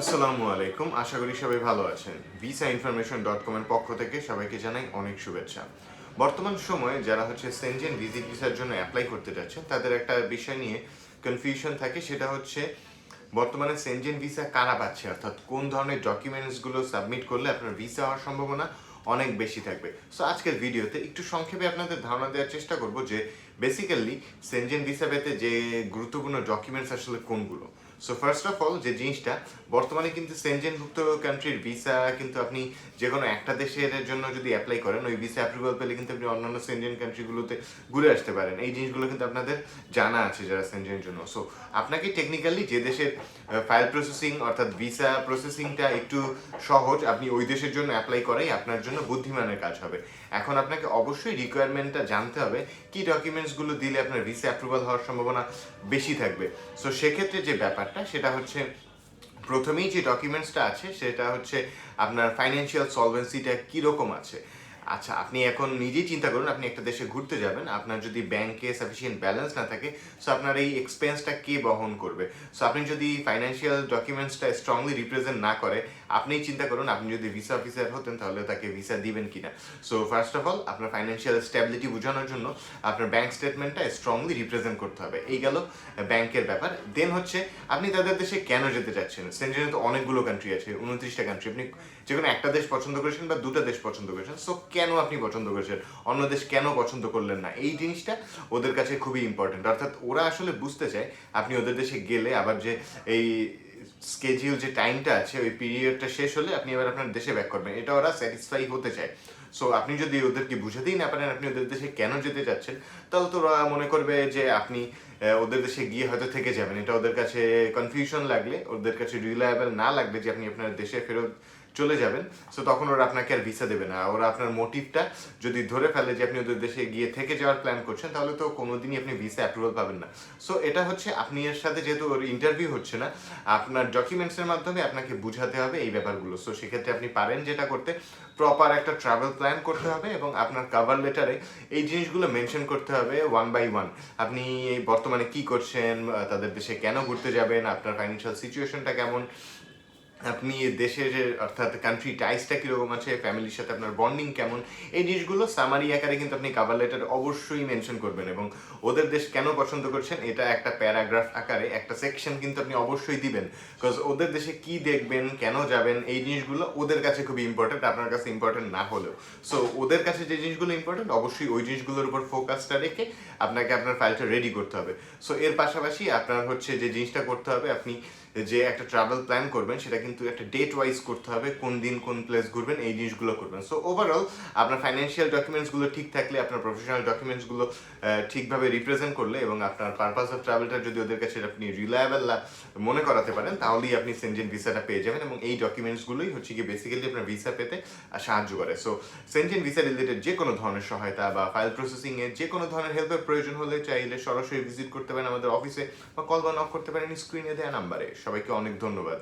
আসসালামু আলাইকুম। আশা করি সবাই ভালো আছেন। ভিসা ইনফরমেশন ডট কমের পক্ষ থেকে সবাইকে জানাই অনেক শুভেচ্ছা। বর্তমান সময়ে যারা হচ্ছে সেনজেন ভিজিট ভিসার জন্য অ্যাপ্লাই করতে যাচ্ছেন, তাদের একটা বিষয় নিয়ে কনফিউশন থাকে। সেটা হচ্ছে বর্তমানে সেনজেন ভিসা কারা পাচ্ছে? অর্থাৎ কোন ধরনের ডকুমেন্টসগুলো সাবমিট করলে আপনার ভিসা হওয়ার সম্ভাবনা অনেক বেশি থাকবে? সো আজকের ভিডিওতে একটু সংক্ষেপে আপনাদের ধারণা দেওয়ার চেষ্টা করব যে বেসিক্যালি সেনজেন ভিসা পেতে যে গুরুত্বপূর্ণ ডকুমেন্টস আসলে কোনগুলো? সো ফার্স্ট অফ অল যে জিনিসটা, বর্তমানে কিন্তু সেনজেনভুক্ত কান্ট্রির ভিসা কিন্তু আপনি যে কোনো একটা দেশের জন্য যদি অ্যাপ্লাই করেন, ওই ভিসা অ্যাপ্রুভাল পেলে কিন্তু আপনি অন্যান্য সেনজেন কান্ট্রিগুলোতে ঘুরে আসতে পারেন। এই জিনিসগুলো কিন্তু আপনাদের জানা আছে যারা সেনজেনের জন্য। সো আপনাকে টেকনিক্যালি যে দেশের ফাইল প্রসেসিং অর্থাৎ ভিসা প্রসেসিংটা একটু সহজ, আপনি ওই দেশের জন্য অ্যাপ্লাই করাই আপনার জন্য বুদ্ধিমানের কাজ হবে। এখন আপনাকে অবশ্যই রিকোয়ারমেন্টটা জানতে হবে, কি ডকুমেন্টসগুলো দিলে আপনার ভিসা অ্যাপ্রুভাল হওয়ার সম্ভাবনা বেশি থাকবে। সো সেক্ষেত্রে যে ব্যাপারটা, সেটা হচ্ছে প্রথমেই যে ডকুমেন্টসটা আছে, সেটা হচ্ছে আপনার ফাইন্যান্সিয়াল সলভেন্সিটা কীরকম আছে। আচ্ছা আপনি এখন নিজেই চিন্তা করুন, আপনি একটা দেশে ঘুরতে যাবেন, আপনার যদি ব্যাংকে সাফিসিয়েন্ট ব্যালেন্স না থাকে সো আপনার এই এক্সপেন্সটা কে বহন করবে? সো আপনি যদি ফাইন্যান্সিয়াল ডকুমেন্টসটা স্ট্রংলি রিপ্রেজেন্ট না করে, আপনিই চিন্তা করুন, আপনি যদি ভিসা অফিসার হতেন, তাহলে তাকে ভিসা দিবেন কিনা? সো ফার্স্ট অফ অল আপনার ফাইন্যান্সিয়াল স্ট্যাবিলিটি বোঝানোর জন্য আপনার ব্যাংক স্টেটমেন্টটা স্ট্রংলি রিপ্রেজেন্ট করতে হবে। এই গেল ব্যাংকের ব্যাপার। দেন হচ্ছে, আপনি তাদের দেশে কেন যেতে চাচ্ছেন? সেন্টেনে তো অনেকগুলো কান্ট্রি আছে, উনত্রিশটা কান্ট্রি আপনি যে কোনো একটা দেশ পছন্দ করেছেন বা দুটো দেশ পছন্দ করেছেন সো কেন আপনি পছন্দ করেছেন? অন্য দেশ কেন পছন্দ করলেন না? এই জিনিসটা ওদের কাছে খুবই ইম্পর্টেন্ট অর্থাৎ ওরা আসলে বুঝতে চায়, আপনি ওদের দেশে গেলে আবার যে এই স্কেজিউল যে টাইমটা আছে, ওই পিরিয়ডটা শেষ হলে আপনি এবার আপনার দেশে ব্যাক করবেন। এটা ওরা স্যাটিসফাই হতে চায়। সো আপনি যদি ওদেরকে বুঝাতেই না পারেন, আপনি ওদের দেশে কেন যেতে চাচ্ছেন, তাহলে তো ওরা মনে করবে যে আপনি ওদের দেশে গিয়ে হয়তো থেকে যাবেন। এটা ওদের কাছে কনফিউশন লাগলে, ওদের কাছে রিলায়েবল না লাগলে যে আপনি আপনার দেশে ফেরত চলে যাবেন। সো তখন ওরা আপনাকে আর ভিসা দেবে না। ওরা আপনার মোটিভটা যদি ধরে ফেলে যে আপনি ওদের দেশে গিয়ে থেকে যাওয়ার প্ল্যান করছেন, তাহলে তো কোনোদিনই আপনি ভিসা অ্যাপ্রুভাল পাবেন না। সো এটা হচ্ছে আপনি এর সাথে যেহেতু ওর ইন্টারভিউ হচ্ছে না, আপনার ডকুমেন্টসের মাধ্যমে আপনাকে বুঝাতে হবে এই ব্যাপারগুলো। সো সেক্ষেত্রে আপনি পারেন যেটা করতে। প্রপার একটা ট্রাভেল প্ল্যান করতে হবে এবং আপনার কাভার লেটারে এই জিনিসগুলো মেনশন করতে হবে ওয়ান বাই ওয়ান আপনি বর্তমানে কি করছেন তাদের দেশে কেন ঘুরতে যাবেন, আপনার ফাইন্যান্সিয়াল সিচুয়েশনটা কেমন আপনি দেশের, অর্থাৎ কান্ট্রি টাইসটা কীরকম আছে ফ্যামিলির সাথে আপনার বন্ডিং কেমন, এই জিনিসগুলো সামারি আকারে কিন্তু আপনি কাভার লেটার অবশ্যই মেনশন করবেন এবং ওদের দেশ কেন পছন্দ করছেন, এটা একটা প্যারাগ্রাফ আকারে, একটা সেকশন কিন্তু আপনি অবশ্যই দিবেন বিকজ ওদের দেশে কি দেখবেন, কেন যাবেন, এই জিনিসগুলো ওদের কাছে খুবই ইম্পর্টেন্ট আপনার কাছে ইম্পর্টেন্ট না হলেও। সো ওদের কাছে যে জিনিসগুলো ইম্পর্টেন্ট অবশ্যই ওই জিনিসগুলোর উপর ফোকাসটা রেখে আপনাকে আপনার ফাইলটা রেডি করতে হবে। সো এর পাশাপাশি আপনার হচ্ছে যে জিনিসটা করতে হবে, আপনি যে একটা ট্রাভেল প্ল্যান করবেন, সেটা কিন্তু একটা ডেট ওয়াইজ করতে হবে, কোন দিন কোন প্লেস ঘুরবেন, এই জিনিসগুলো করবেন। সো ওভারঅল আপনার ফাইন্যান্সিয়াল ডকুমেন্টসগুলো ঠিক থাকলে, আপনার প্রফেশনাল ডকুমেন্টসগুলো ঠিকভাবে রিপ্রেজেন্ট করলে এবং আপনার পারপাস অফ ট্রাভেলটা যদি ওদের কাছে আপনি রিলায়েবল মনে করাতে পারেন, তাহলেই আপনি সেনজেন ভিসাটা পেয়ে যাবেন এবং এই ডকুমেন্টসগুলোই হচ্ছে কি বেসিক্যালি আপনার ভিসা পেতে সাহায্য করে। সো সেনজেন ভিসা রিলেটেড যে কোনো ধরনের সহায়তা বা ফাইল প্রসেসিংয়ের যে কোনো ধরনের হেল্পের প্রয়োজন হলে চাইলে সরাসরি ভিজিট করতে পারেন আমাদের অফিসে বা কল বা নক করতে পারেন স্ক্রিনে দেওয়া নাম্বারে সবাইকে অনেক ধন্যবাদ।